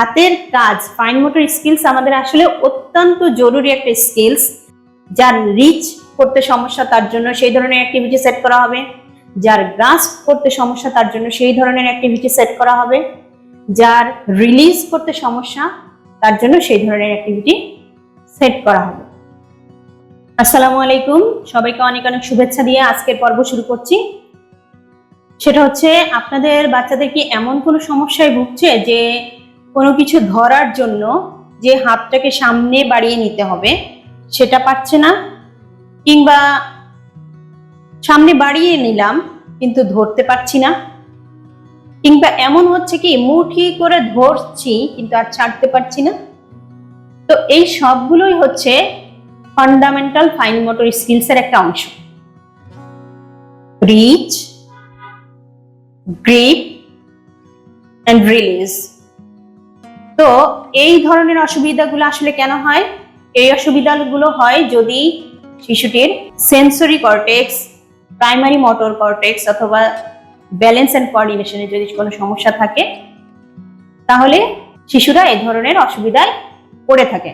হাতের কাজ fine motor skills আমাদের আসলে অত্যন্ত জরুরি একটা স্কিলস যার রিচ করতে সমস্যা তার জন্য সেই ধরনের অ্যাক্টিভিটি সেট করা হবে। যার গ্রাস্প করতে সমস্যা তার জন্য সেই ধরনের অ্যাক্টিভিটি সেট করা হবে। যার রিলিজ করতে সমস্যা তার জন্য সেই ধরনের অ্যাক্টিভিটি সেট করা হবে। আসসালামু আলাইকুম। সবাইকে অনেক অনেক শুভেচ্ছা দিয়ে আজকের পর্ব শুরু করছি। সেটা হচ্ছে, আপনাদের বাচ্চাদের কি এমন কোনো সমস্যায় ভুগছে যে কোনো কিছু ধরার জন্য যে হাতটাকে সামনে বাড়িয়ে নিতে হবে, সেটা পাচ্ছে না। কিংবা সামনে বাড়িয়ে নিলাম, কিন্তু ধরতে পারছি না। কিংবা এমন হচ্ছে কি, মুঠি করে ধরছি, কিন্তু আর ছাড়তে পারছি না। তো এই সবগুলোই হচ্ছে ফান্ডামেন্টাল ফাইন মোটর স্কিলসের একটা অংশ। রিচ গ্রিপ অ্যান্ড রিলিজ তো এই ধরনের অসুবিধাগুলো আসলে কেন হয়? এই অসুবিধাগুলো হয় যদি শিশুটির sensory cortex primary motor cortex অথবা ব্যালেন্স অ্যান্ড কোঅর্ডিনেশনে যদি কোনো সমস্যা থাকে, তাহলে শিশুরা এই ধরনের অসুবিধায় পড়ে থাকে।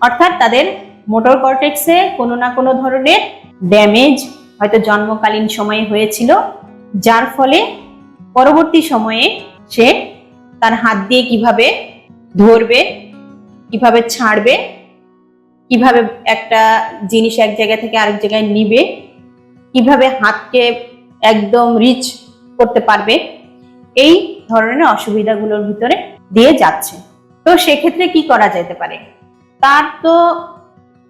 অর্থাৎ তাদের মোটর কর্টেক্সে কোনো না কোনো ধরনের ড্যামেজ হয়তো জন্মকালীন সময়ে হয়েছিল, যার ফলে পরবর্তী সময়ে সে তার হাত দিয়ে কীভাবে ধরবে, কীভাবে ছাড়বে, কীভাবে একটা জিনিস এক জায়গা থেকে আরেক জায়গায় নিবে, কীভাবে হাতকে একদম রিচ করতে পারবে, এই ধরনের অসুবিধাগুলোর ভিতরে দিয়ে যাচ্ছে। তো সেক্ষেত্রে কি করা যেতে পারে? তার তো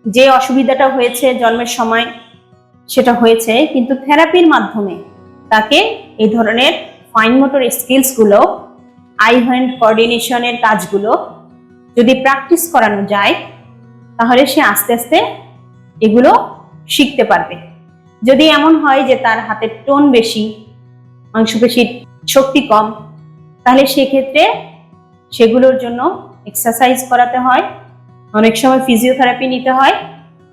যে অসুবিধাটা হয়েছে জন্মের সময়, সেটা হয়েছে, কিন্তু থেরাপির মাধ্যমে তাকে এই ধরনের ফাইন মোটর স্কিলসগুলো আই হ্যান্ড কোঅর্ডিনেশনের কাজগুলো যদি প্র্যাকটিস করানো যায়, তাহলে সে আস্তে আস্তে এগুলো শিখতে পারবে। যদি এমন হয় যে তার হাতের টোন বেশি, মাংসপেশির শক্তি কম, তাহলে সেক্ষেত্রে সেগুলোর জন্য এক্সারসাইজ করাতে হয়। অনেক সময় ফিজিওথেরাপি নিতে হয়,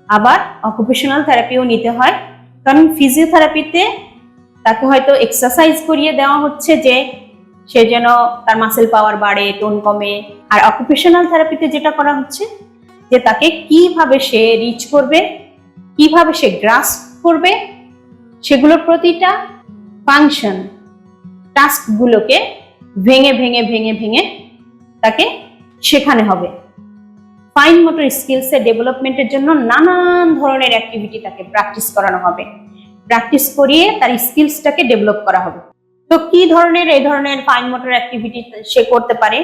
আবার অকুপেশনাল থেরাপিও নিতে হয়। কারণ ফিজিওথেরাপিতে তাকে হয়তো এক্সারসাইজ করিয়ে দেওয়া হচ্ছে যে সে যেন তার মাসেল পাওয়ার বাড়ে টোন কমে। আর অকুপেশনাল থেরাপিতে যেটা করা হচ্ছে, যে তাকে কীভাবে সে রিচ করবে, কীভাবে সে গ্রাস করবে, সেগুলোর প্রতিটা ফাংশন টাস্কগুলোকে ভেঙে ভেঙে ভেঙে ভেঙে তাকে শেখানো হবে। ফাইন মোটর স্কিলসের ডেভেলপমেন্টের জন্য নানান ধরনের অ্যাক্টিভিটি তাকে প্র্যাকটিস করানো হবে। প্র্যাকটিস করিয়ে তার স্কিলসটাকে ডেভেলপ করা হবে। তো কি ধরনের, এই ধরনের ফাইন মোটর অ্যাক্টিভিটি সে করতে পারে?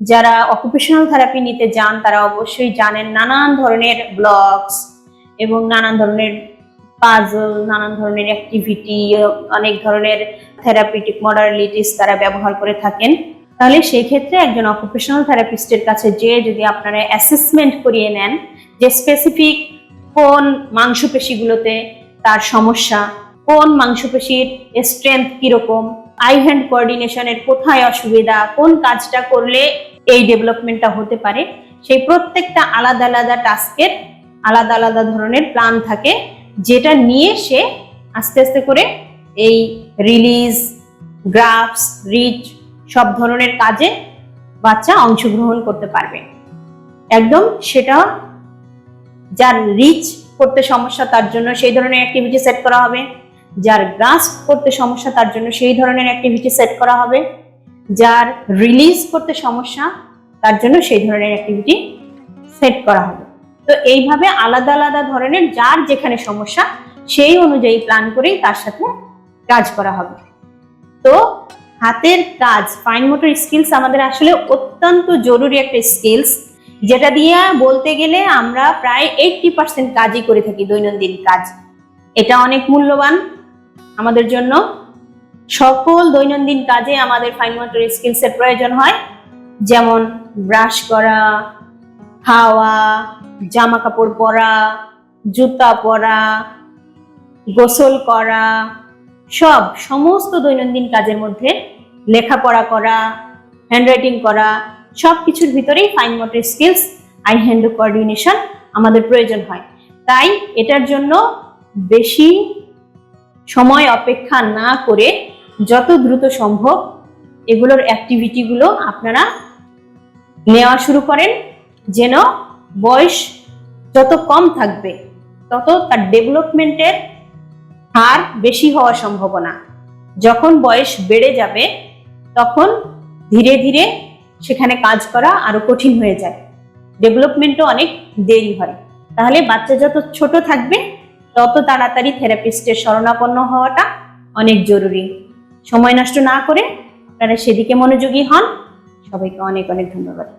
যারা অকুপেশনাল থেরাপি নিতে যান, তারা অবশ্যই জানেন নানান ধরনের ব্লগস এবং নানান ধরনের পাজল নানান ধরনের অ্যাক্টিভিটি অনেক ধরনের থেরাপিটিক মডালিটিস তারা ব্যবহার করে থাকেন। তাহলে সেই ক্ষেত্রে একজন অকুপেশনাল থেরাপিস্টের কাছে যে যদি আপনারা অ্যাসেসমেন্ট করিয়ে নেন যে স্পেসিফিক কোন মাংসপেশিগুলোতে তার সমস্যা কোন মাংসপেশির স্ট্রেংথ কীরকম? আই হ্যান্ড কোঅর্ডিনেশনের কোথায় অসুবিধা? কোন কাজটা করলে এই ডেভেলপমেন্টটা হতে পারে? সেই প্রত্যেকটা আলাদা আলাদা টাস্কের আলাদা আলাদা ধরনের প্ল্যান থাকে, যেটা নিয়ে সে আস্তে আস্তে করে এই রিলিজ গ্রাফস রিচ সব ধরনের কাজে বাচ্চা অংশগ্রহণ করতে পারবে। একদম সেটা যার রিচ করতে সমস্যা, তার জন্য সেই ধরনের অ্যাক্টিভিটি সেট করা হবে। যার গ্রাস্প করতে সমস্যা, তার জন্য সেই ধরনের অ্যাক্টিভিটি সেট করা হবে। যার রিলিজ করতে সমস্যা, তার জন্য সেই ধরনের অ্যাক্টিভিটি সেট করা হবে। তো এইভাবে আলাদা আলাদা ধরনের যার যেখানে সমস্যা, সেই অনুযায়ী প্ল্যান করেই তার সাথে কাজ করা হবে। তো হাতের কাজ ফাইন মোটর স্কিলস আমাদের আসলে অত্যন্ত জরুরি একটা স্কিলস যেটা দিয়ে বলতে গেলে আমরা প্রায় এইটটি পার্সেন্ট কাজই করে থাকি দৈনন্দিন কাজ। এটা অনেক মূল্যবান। আমাদের জন্য সকল দৈনন্দিন কাজে আমাদের ফাইন মোটর স্কিলসের প্রয়োজন হয়। যেমন ব্রাশ করা খাওয়া জামা কাপড় পরা, জুতা পরা, গোসল করা, সব, সমস্ত দৈনন্দিন কাজের মধ্যে লেখাপড়া করা হ্যান্ডরাইটিং করা, সব কিছুর ভিতরেই fine motor skills eye hand coordination আমাদের প্রয়োজন হয়। তাই এটার জন্য বেশি সময় অপেক্ষা না করে যত দ্রুত সম্ভব এগুলোর অ্যাক্টিভিটিগুলো আপনারা নেওয়া শুরু করেন। যেন বয়স যত কম থাকবে, তত তার ডেভেলপমেন্টের হার বেশি হওয়ার সম্ভাবনা। যখন বয়স বেড়ে যাবে, তখন ধীরে ধীরে সেখানে কাজ করা আরও কঠিন হয়ে যায়। ডেভেলপমেন্টও অনেক দেরি হয়। তাহলে বাচ্চা যত ছোট থাকবে তত তাড়াতাড়ি থেরাপিস্টের শরণাপন্ন হওয়াটা অনেক জরুরি। সময় নষ্ট না করে আপনারা সেদিকে মনোযোগী হন। সবাইকে অনেক অনেক ধন্যবাদ।